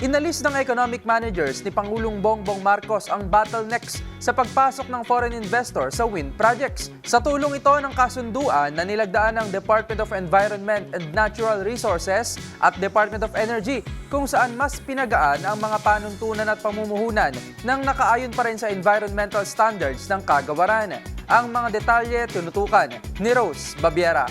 Inalis ng economic managers ni Pangulong Bongbong Marcos ang bottlenecks sa pagpasok ng foreign investor sa wind projects. Sa tulong ito ng kasunduan na nilagdaan ng Department of Environment and Natural Resources at Department of Energy kung saan mas pinagaan ang mga panuntunan at pamumuhunan ng nakaayon pa rin sa environmental standards ng kagawaran. Ang mga detalye tinutukan ni Rose Babiera.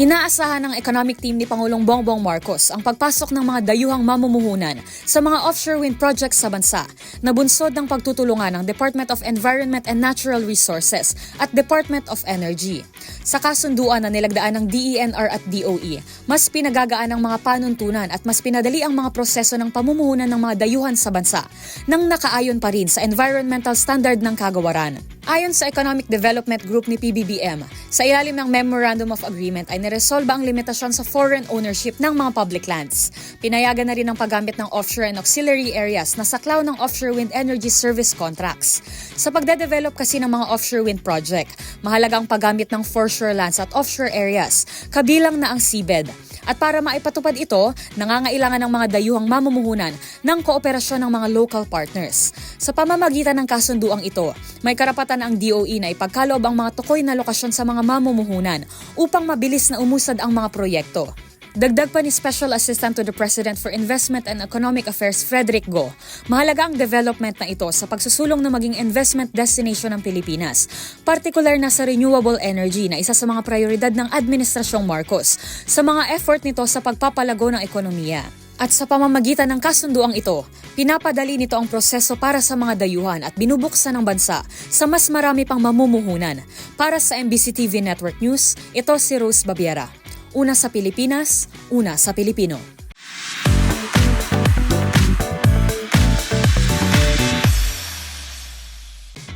Inaasahan ng economic team ni Pangulong Bongbong Marcos ang pagpasok ng mga dayuhang mamumuhunan sa mga offshore wind projects sa bansa na bunsod ng pagtutulungan ng Department of Environment and Natural Resources at Department of Energy. Sa kasunduan na nilagdaan ng DENR at DOE, mas pinagagaan ang mga panuntunan at mas pinadali ang mga proseso ng pamumuhunan ng mga dayuhan sa bansa nang nakaayon pa rin sa environmental standard ng kagawaran. Ayon sa Economic Development Group ni PBBM, sa ilalim ng Memorandum of Agreement ay niresolba ang limitasyon sa foreign ownership ng mga public lands. Pinayagan na rin ang paggamit ng offshore and auxiliary areas na saklaw ng offshore wind energy service contracts. Sa pagde-develop kasi ng mga offshore wind project, mahalaga ang paggamit ng foreshore lands at offshore areas, kabilang na ang seabed. At para maipatupad ito, nangangailangan ng mga dayuhang mamumuhunan ng kooperasyon ng mga local partners. Sa pamamagitan ng kasunduang ito, may karapatan ang DOE na ipagkaloob ang mga tukoy na lokasyon sa mga mamumuhunan upang mabilis na umusad ang mga proyekto. Dagdag pa ni Special Assistant to the President for Investment and Economic Affairs Frederick Go, mahalaga ang development na ito sa pagsusulong na maging investment destination ng Pilipinas, partikular na sa renewable energy na isa sa mga prioridad ng Administrasyong Marcos sa mga effort nito sa pagpapalago ng ekonomiya. At sa pamamagitan ng kasunduang ito, pinapadali nito ang proseso para sa mga dayuhan at binubuksan ng bansa sa mas marami pang mamumuhunan. Para sa MBC TV Network News, ito si Rose Babiera. Una sa Pilipinas, una sa Pilipino.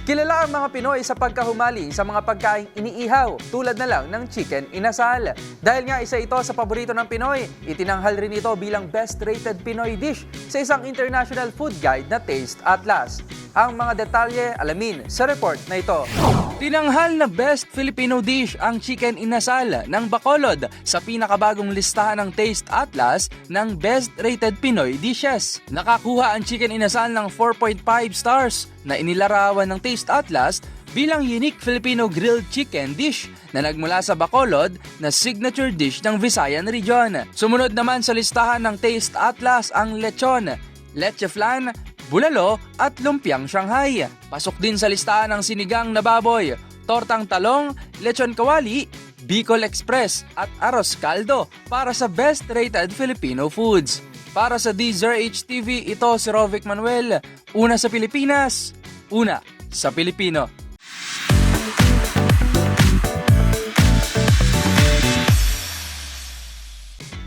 Kilala ang mga Pinoy sa pagkahumali sa mga pagkaing iniihaw tulad na lang ng chicken inasal. Dahil nga isa ito sa paborito ng Pinoy, itinanghal rin ito bilang best rated Pinoy dish sa isang international food guide na Taste Atlas. Ang mga detalye alamin sa report na ito. Tinanghal na Best Filipino Dish ang chicken inasal ng Bacolod sa pinakabagong listahan ng Taste Atlas ng Best Rated Pinoy Dishes. Nakakuha ang chicken inasal ng 4.5 stars na inilarawan ng Taste Atlas bilang unique Filipino grilled chicken dish na nagmula sa Bacolod na signature dish ng Visayan Region. Sumunod naman sa listahan ng Taste Atlas ang lechon, leche flan, bulalo at lumpiang Shanghai. Pasok din sa listahan ng sinigang na baboy, tortang talong, lechon kawali, Bicol Express at Aros Caldo para sa best rated Filipino foods. Para sa DZRH TV, ito si Rovic Manuel. Una sa Pilipinas, una sa Pilipino.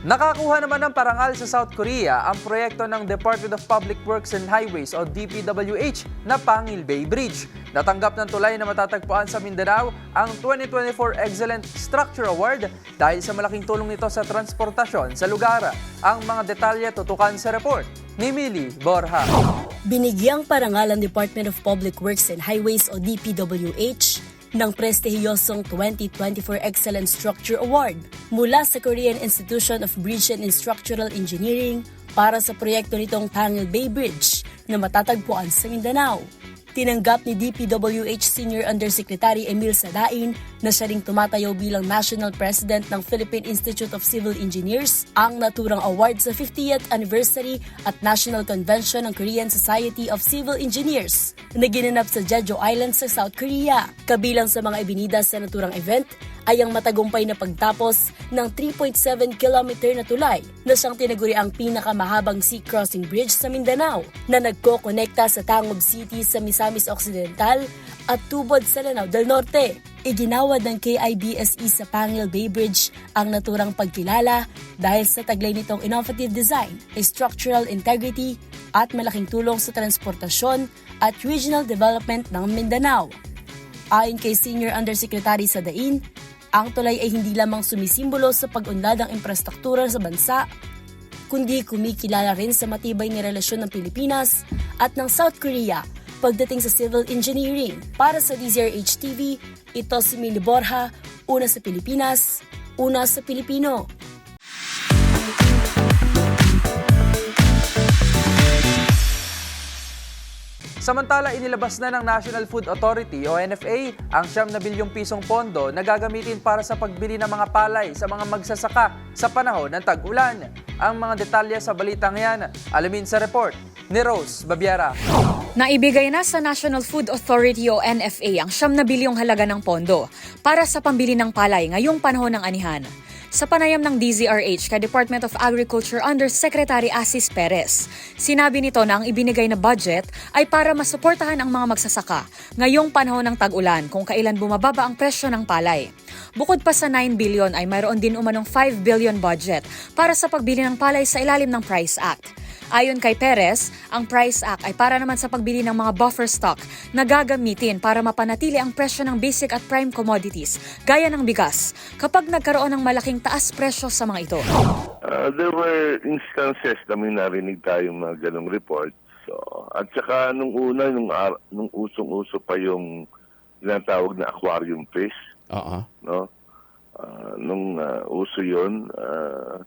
Nakakuha naman ng parangal sa South Korea ang proyekto ng Department of Public Works and Highways o DPWH na Pangil Bay Bridge. Natanggap ng tulay na matatagpuan sa Mindanao ang 2024 Excellent Structure Award dahil sa malaking tulong nito sa transportasyon sa lugar. Ang mga detalye tutukan sa report ni Millie Borja. Binigyang parangal ang Department of Public Works and Highways o DPWH ng prestihiyosong 2024 Excellence Structure Award mula sa Korean Institution of Bridge and Structural Engineering para sa proyekto nitong Pangil Bay Bridge na matatagpuan sa Mindanao. Tinanggap ni DPWH Senior Undersecretary Emil Sadain na siya ring tumatayo bilang National President ng Philippine Institute of Civil Engineers ang naturang award sa 50th anniversary at National Convention ng Korean Society of Civil Engineers na ginanap sa Jeju Island sa South Korea. Kabilang sa mga ibinida sa naturang event ay ang matagumpay na pagtapos ng 3.7 kilometer na tulay na siyang tinaguri ang pinakamahabang sea crossing bridge sa Mindanao na nagko-konekta sa Tangob City sa Misamis Occidental at Tubod sa Lanao del Norte. Iginawad ng KIBSE sa Pangil Bay Bridge ang naturang pagkilala dahil sa taglay nitong innovative design, structural integrity at malaking tulong sa transportasyon at regional development ng Mindanao. Ayon kay Senior Undersecretary Sadain, ang tulay ay hindi lamang sumisimbolo sa pag-unlad ng infrastruktura sa bansa, kundi kumikilala rin sa matibay na relasyon ng Pilipinas at ng South Korea pagdating sa civil engineering. Para sa DZRH TV, ito si Mili Borja, una sa Pilipinas, una sa Pilipino. Samantala, inilabas na ng National Food Authority o NFA ang siyam na bilyong pisong pondo na gagamitin para sa pagbili ng mga palay sa mga magsasaka sa panahon ng tag-ulan. Ang mga detalye sa balitang yan, alamin sa report ni Rose Babiera. Naibigay na sa National Food Authority o NFA ang siyam na bilyong halaga ng pondo para sa pambili ng palay ngayong panahon ng anihan. Sa panayam ng DZRH kay Department of Agriculture Under Secretary Asis Perez, sinabi nito na ang ibinigay na budget ay para masuportahan ang mga magsasaka ngayong panahon ng tag-ulan kung kailan bumababa ang presyo ng palay. Bukod pa sa 9 billion ay mayroon din umanong 5 billion budget para sa pagbili ng palay sa ilalim ng Price Act. Ayon kay Perez, ang Price Act ay para naman sa pagbili ng mga buffer stock na gagamitin para mapanatili ang presyo ng basic at prime commodities gaya ng bigas kapag nagkaroon ng malaking taas presyo sa mga ito. Uh, there were instances na may narinig tayong mga ganong reports. So, at saka nung una, nung, ar- nung usong-uso pa yung tinatawag na aquarium fish, Oo. no? Ah, nung ah, uso yun, ah,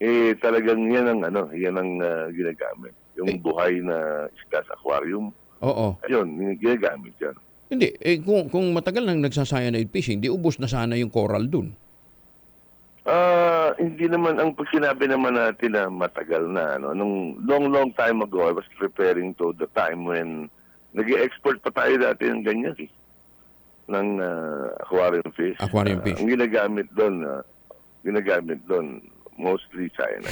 eh talagang yan ang ano, yan ang ah, ginagamit. Yung Eh. buhay na isda sa aquarium, Oo. ayun, ginagamit yan. Hindi, eh, kung, kung matagal nang nagsascianide fishing, di ubos na sana yung coral dun. Ah, hindi naman ang pag sinabi naman natin na matagal na ano nung long long time ago I was preparing to the time when nag-export pa tayo dati ng ganyan eh ng ah, aquarium fish. Aquarium Ah, fish. ang ginagamit doon ah, ginagamit doon mostly China.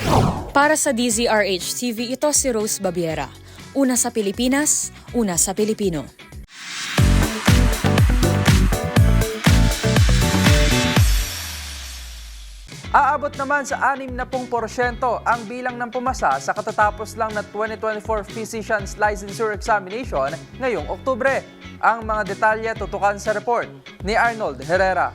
Para sa DZRH TV, ito si Rose Babiera. Una sa Pilipinas, una sa Pilipino. Aabot naman sa 60% ang bilang ng pumasa sa katatapos lang na 2024 Physician's Licensure Examination ngayong Oktubre. Ang mga detalye tutukan sa report ni Arnold Herrera.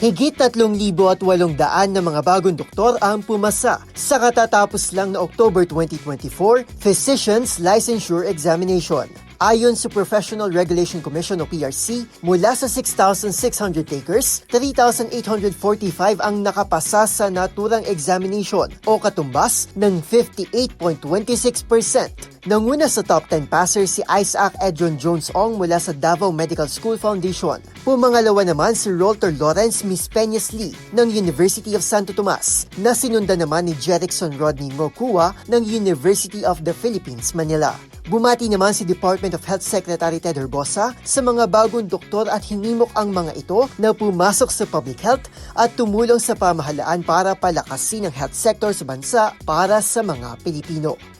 Higit 3,800 na mga bagong doktor ang pumasa sa katatapos lang na October 2024 Physician's Licensure Examination. Ayon sa Professional Regulation Commission o PRC, mula sa 6,600 takers, 3,845 ang nakapasa sa naturang examination o katumbas ng 58.26%. Nanguna sa top 10 passer si Isaac Edron Jones Ong mula sa Davao Medical School Foundation. Pumangalawa naman si Rolter Lawrence Miss Peñas Lee ng University of Santo Tomas na sinundan naman ni Jerickson Rodney Ngokua ng University of the Philippines, Manila. Bumati naman si Department of Health Secretary Ted Herbosa sa mga bagong doktor at hinimok ang mga ito na pumasok sa public health at tumulong sa pamahalaan para palakasin ang health sector sa bansa para sa mga Pilipino.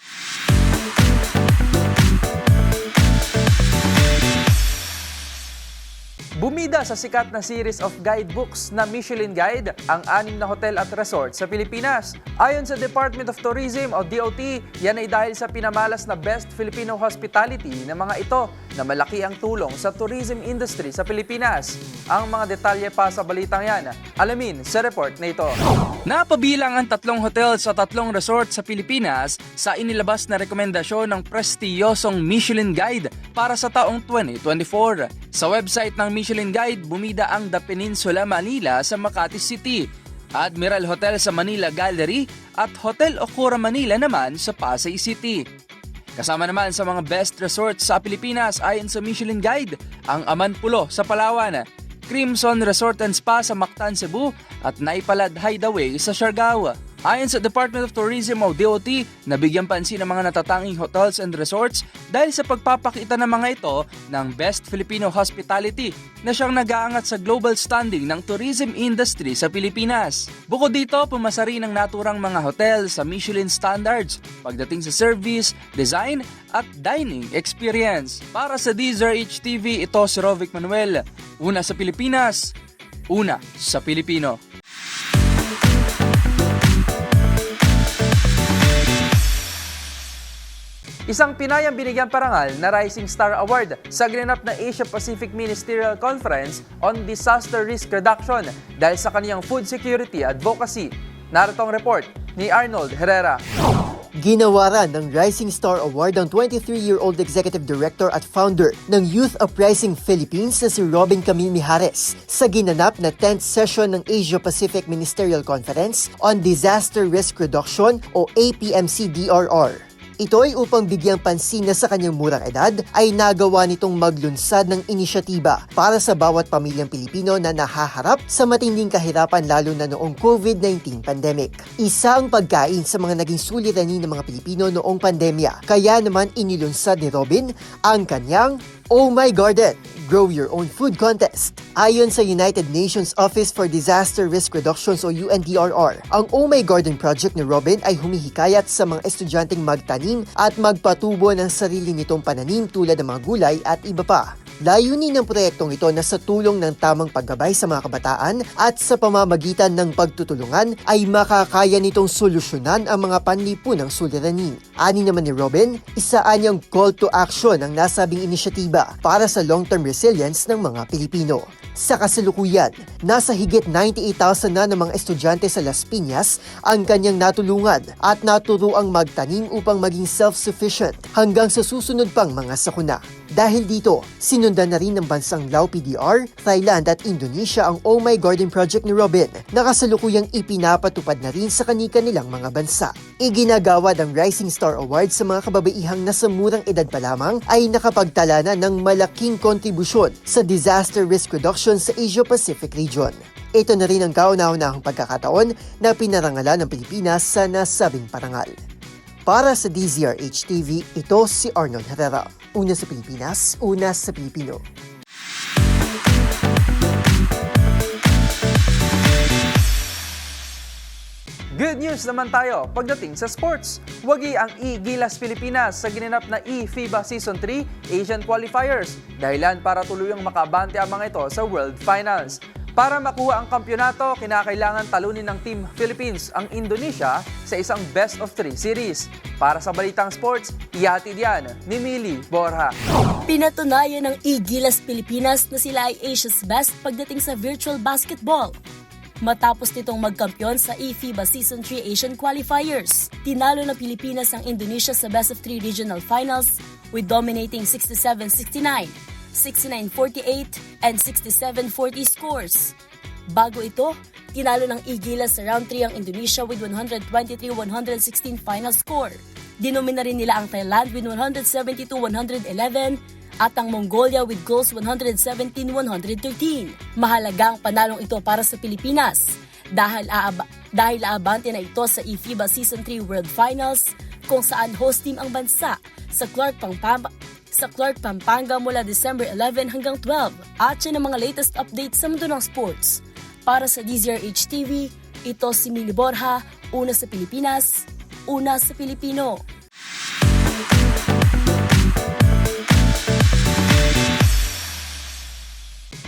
Bumida sa sikat na series of guidebooks na Michelin Guide ang anim na hotel at resort sa Pilipinas. Ayon sa Department of Tourism o DOT, yan ay dahil sa pinamalas na Best Filipino Hospitality ng mga ito na malaki ang tulong sa tourism industry sa Pilipinas. Ang mga detalye pa sa balitang yan, alamin sa report na ito. Napabilang ang tatlong hotel sa tatlong resort sa Pilipinas sa inilabas na rekomendasyon ng prestiyosong Michelin Guide para sa taong 2024. Sa website ng Michelin Guide, bumida ang The Peninsula Manila sa Makati City, Admiral Hotel sa Manila Gallery at Hotel Okura Manila naman sa Pasay City. Kasama naman sa mga best resorts sa Pilipinas ayon sa Michelin Guide, ang Amanpulo sa Palawan, Crimson Resort and Spa sa Mactan, Cebu at Naipalad Hideaway sa Siargao. Ayon sa Department of Tourism o DOT, nabigyan pansin ng mga natatanging hotels and resorts dahil sa pagpapakita ng mga ito ng Best Filipino Hospitality na siyang nag-aangat sa global standing ng tourism industry sa Pilipinas. Bukod dito, pumasa rin ang naturang mga hotel sa Michelin standards pagdating sa service, design at dining experience. Para sa DZRH TV, ito si Rovic Manuel. Una sa Pilipinas, una sa Pilipino. Isang Pinay ang binigyan parangal na Rising Star Award sa ginanap na Asia Pacific Ministerial Conference on Disaster Risk Reduction dahil sa kaniyang food security advocacy. Narito ang report ni Arnold Herrera. Ginawaran ng Rising Star Award ang 23-year-old executive director at founder ng Youth Uprising Philippines na si Robin Camille Mijares sa ginanap na 10th session ng Asia-Pacific Ministerial Conference on Disaster Risk Reduction o APMC-DRR. Ito ay upang bigyang pansin na sa kanyang murang edad ay nagawa nitong maglunsad ng inisyatiba para sa bawat pamilyang Pilipino na nahaharap sa matinding kahirapan lalo na noong COVID-19 pandemic. Isa ang pagkain sa mga naging suliranin ng mga Pilipino noong pandemya. Kaya naman inilunsad ni Robin ang kanyang Oh My Garden, Grow Your Own Food Contest. Ayon sa United Nations Office for Disaster Risk Reductions o UNDRR, ang Oh My Garden project ni Robin ay humihikayat sa mga estudyanteng magtanim at magpatubo ng sarili nitong pananim tulad ng mga gulay at iba pa. Layunin ng proyektong ito na sa tulong ng tamang paggabay sa mga kabataan at sa pamamagitan ng pagtutulungan ay makakaya nitong solusyonan ang mga panlipunang suliranin. Ani naman ni Robin, isaan niyang call to action ang nasabing inisyatiba para sa long-term resilience ng mga Pilipino. Sa kasalukuyan, nasa higit 98,000 na ng mga estudyante sa Las Piñas ang kanyang natulungan at naturuang magtanim upang maging self-sufficient hanggang sa susunod pang mga sakuna. Dahil dito, sinundan na rin ng bansang Lao PDR, Thailand at Indonesia ang Oh My Garden Project ni Robin na kasalukuyang ipinapatupad na rin sa kanika nilang mga bansa. Iginagawad ang Rising Star Award sa mga kababaihang nasa murang edad pa lamang ay nakapagtala na ng malaking kontribusyon sa disaster risk reduction sa Asia-Pacific region. Ito na rin ang kauna-unahang pagkakataon na pinarangalan ng Pilipinas sa nasabing parangal. Para sa DZRH TV, ito si Arnold Herrera. Una sa Pilipinas, una sa Pilipino. Good news naman tayo pagdating sa sports. Wagi ang E-Gilas Pilipinas sa ginanap na E-FIBA Season 3 Asian Qualifiers. Dahilan para tuluyang makabante ang mga ito sa World Finals. Para makuha ang kampyonato, kinakailangan talunin ng Team Philippines ang Indonesia sa isang best of three series. Para sa Balitang Sports, ihatid yan ni Mili Borja. Pinatunayan ng Igilas Pilipinas na sila ay Asia's best pagdating sa virtual basketball. Matapos nitong magkampiyon sa E-FIBA Season 3 Asian Qualifiers, tinalo ng Pilipinas ang Indonesia sa best of 3 regional finals with dominating 67-69, 69-48, and 67-40 scores. Bago ito, tinalo ng Igilas sa round 3 ang Indonesia with 123-116 final score. Dinomina rin nila ang Thailand with 172-111 at ang Mongolia with goals 117-113. Mahalaga ang panalong ito para sa Pilipinas dahil, aaba, dahil aabante na ito sa E-FIBA Season 3 World Finals kung saan host team ang bansa sa Clark Pampanga sa Clark, Pampanga mula December 11 hanggang 12 at yan ang mga latest updates sa mundo ng sports. Para sa DZRH TV, ito si Mili Borja, una sa Pilipinas, una sa Pilipino.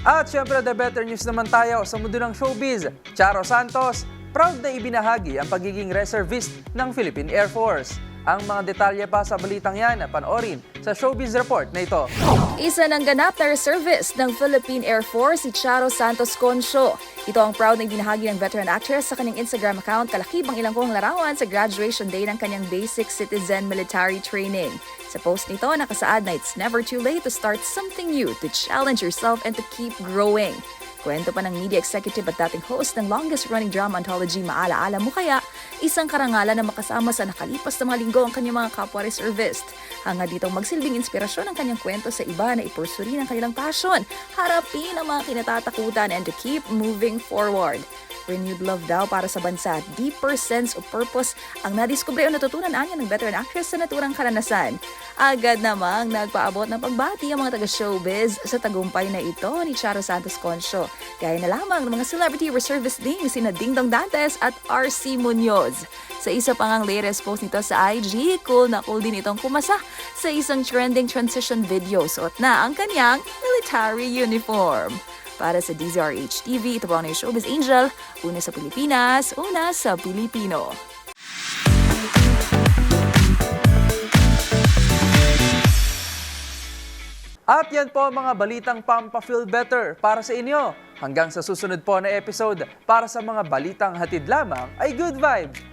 At syempre, the better news naman tayo sa mundo ng showbiz. Charo Santos, proud na ibinahagi ang pagiging reservist ng Philippine Air Force. Ang mga detalye pa sa balitang yan, panoorin sa Showbiz Report na ito. Isa ng ganap na reservist ng Philippine Air Force si Charo Santos Concho. Ito ang proud na ibinahagi ng veteran actress sa kanyang Instagram account kalakib ang ilang kuhang larawan sa graduation day ng kanyang basic citizen military training. Sa post nito, nakasaad na it's never too late to start something new, to challenge yourself and to keep growing. Kwento pa ng media executive at dating host ng longest-running drama anthology Maala-ala Mo Kaya, isang karangalan na makasama sa nakalipas na mga linggo ang kanyang mga kapwa reservist. Hanga ditong magsilbing inspirasyon ang kanyang kwento sa iba na ipursuri ng kanilang passion, harapin ang mga kinatatakutan and to keep moving forward. Renewed love daw para sa bansa, deeper sense of purpose ang nadiskubre o natutunan anya ng veteran actress sa naturang karanasan. Agad namang nagpaabot ng pagbati ang mga taga-showbiz sa tagumpay na ito ni Charo Santos Concho. Gaya na lamang ng mga celebrity reservist ding sina Ding Dong Dantes at RC Munoz. Sa isa pang ang latest post nito sa IG, cool na cool din itong pumasa sa isang trending transition video. Suot na ang kanyang military uniform. Para sa DZRH TV, ito po ang Showbiz Angel. Una sa Pilipinas, una sa Pilipino. At yan po ang mga balitang Pampa-Feel Better para sa inyo. Hanggang sa susunod po na episode, para sa mga balitang hatid lamang ay good vibes.